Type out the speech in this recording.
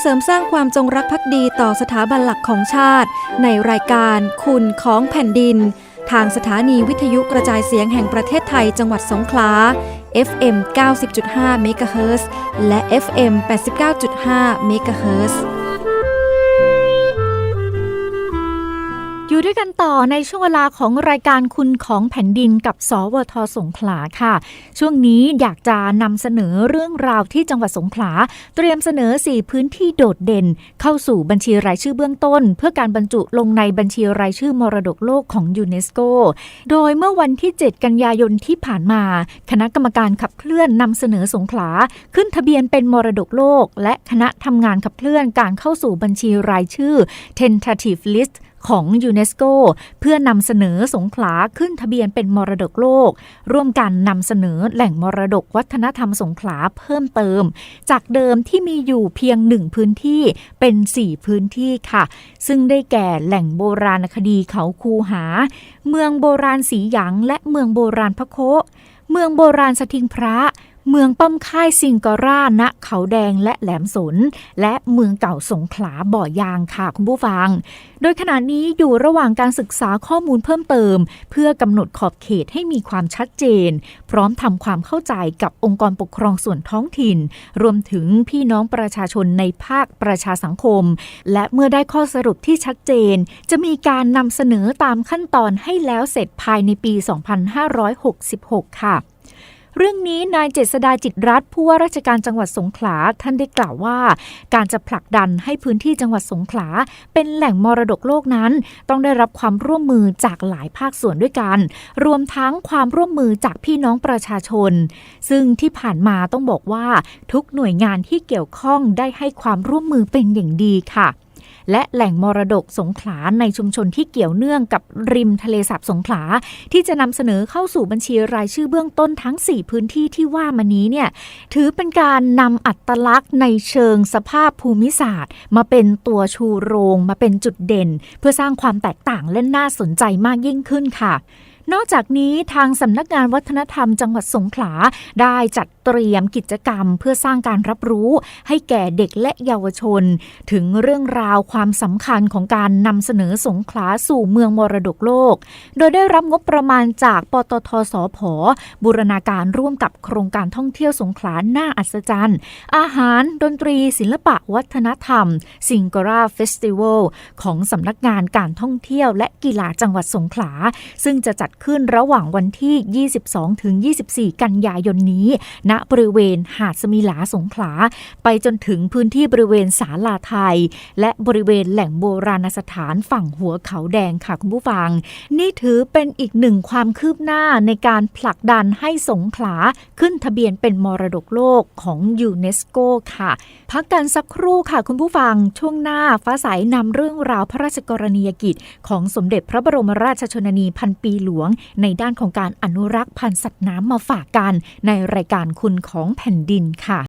เสริมสร้างความจงรักภักดีต่อสถาบันหลักของชาติ ในรายการคุณของแผ่นดิน ทางสถานีวิทยุกระจายเสียงแห่งประเทศไทยจังหวัดสงขลา FM 90.5เมกะเฮิรตซ์และ FM 89.5เด้วยกันต่อในช่วงเวลาของรายการคุณของแผ่นดินกับ สวทสงขลาค่ะ ช่วงนี้อยากจะนำเสนอเรื่องราวที่จังหวัดสงขลา เตรียมเสนอ 4 พื้นที่โดดเด่น เข้าสู่บัญชีรายชื่อเบื้องต้น เพื่อการบรรจุลงในบัญชีรายชื่อมรดกโลกของยูเนสโก โดยเมื่อวันที่ 7 กันยายนที่ผ่านมา คณะกรรมการขับเคลื่อนนำเสนอสงขลา ขึ้นทะเบียนเป็นมรดกโลก และคณะทำงานขับเคลื่อนการเข้าสู่บัญชีรายชื่อ tentative list ของยูเนสโกเพื่อนำเสนอสงขลาขึ้นทะเบียนเป็นมรดกโลก ร่วมกันนำเสนอแหล่งมรดกวัฒนธรรมสงขลาเพิ่มเติม จากเดิมที่มีอยู่เพียงหนึ่งพื้นที่เป็น 4 พื้นที่ค่ะ ซึ่งได้แก่แหล่งโบราณคดีเขาคูหา เมืองโบราณสีหยางและเมืองโบราณพะโคเมืองโบราณสทิงพระ เมืองป้อมค่ายซิงกอร่าณเขาแดงและแหลมสน และเมืองเก่าสงขลาบ่อยางค่ะคุณผู้ฟัง โดยขณะนี้อยู่ระหว่างการศึกษาข้อมูลเพิ่มเติม เพื่อกำหนดขอบเขตให้มีความชัดเจน พร้อมทำความเข้าใจกับองค์กรปกครองส่วนท้องถิ่น รวมถึงพี่น้องประชาชนในภาคประชาสังคม และเมื่อได้ข้อสรุปที่ชัดเจน จะมีการนำเสนอตามขั้นตอนให้แล้วเสร็จภายในปี 2566 ค่ะ เรื่องนี้นายเจษดาจิตรัตน์ผู้ว่าราชการจังหวัดสงขลาท่านได้กล่าวว่า การจะผลักดันให้พื้นที่จังหวัดสงขลาเป็นแหล่งมรดกโลกนั้น ต้องได้รับความร่วมมือจากหลายภาคส่วนด้วยกัน รวมทั้งความร่วมมือจากพี่น้องประชาชน ซึ่งที่ผ่านมาต้องบอกว่า ทุกหน่วยงานที่เกี่ยวข้องได้ให้ความร่วมมือเป็นอย่างดีค่ะ และแหล่งมรดกสงขลาในชุมชนที่เกี่ยวเนื่องกับริมทะเลสาบสงขลา ที่จะนำเสนอเข้าสู่บัญชีรายชื่อเบื้องต้นทั้ง 4 พื้นที่ที่ว่ามานี้เนี่ยถือเป็นการนำอัตลักษณ์ในเชิงสภาพภูมิศาสตร์ มาเป็นตัวชูโรงมาเป็นจุดเด่น เพื่อสร้างความแตกต่างและน่าสนใจมากยิ่งขึ้นค่ะ นอกจากนี้ทางสำนักงานวัฒนธรรมจังหวัดสงขลาได้จัดเตรียมกิจกรรมเพื่อสร้างการรับรู้ให้แก่เด็กและเยาวชน ถึงเรื่องราวความสำคัญของการนำเสนอสงขลาสู่เมืองมรดกโลก โดยได้รับงบประมาณจากปตทสพบูรณาการร่วมกับโครงการท่องเที่ยวสงขลาหน้าอัศจรรย์ อาหาร ดนตรี ศิลปะวัฒนธรรม สิงกราเฟสติวัลของสำนักงานการท่องเที่ยวและกีฬาจังหวัดสงขลา ซึ่งจะจัดขึ้นระหว่างวันที่ 22 ถึง 24 กันยายนนี้ ณ บริเวณหาดสมิลาสงขลา ไปจนถึงพื้นที่บริเวณศาลาไทย และบริเวณแหล่งโบราณสถานฝั่งหัวเขาแดงค่ะคุณผู้ฟัง นี่ถือเป็นอีกหนึ่งความคืบหน้าในการผลักดันให้สงขลาขึ้นทะเบียนเป็นมรดกโลกของยูเนสโกค่ะ พักกันสักครู่ค่ะคุณผู้ฟังช่วงหน้าฟ้าใสนำเรื่องราวพระราชกรณียกิจ ของสมเด็จพระบรมราชชนนีพันปีหลวงง ในด้านของการอนุรักษ์พันธุ์สัตว์น้ำมาฝากกันในรายการคุณของแผ่นดินค่ะ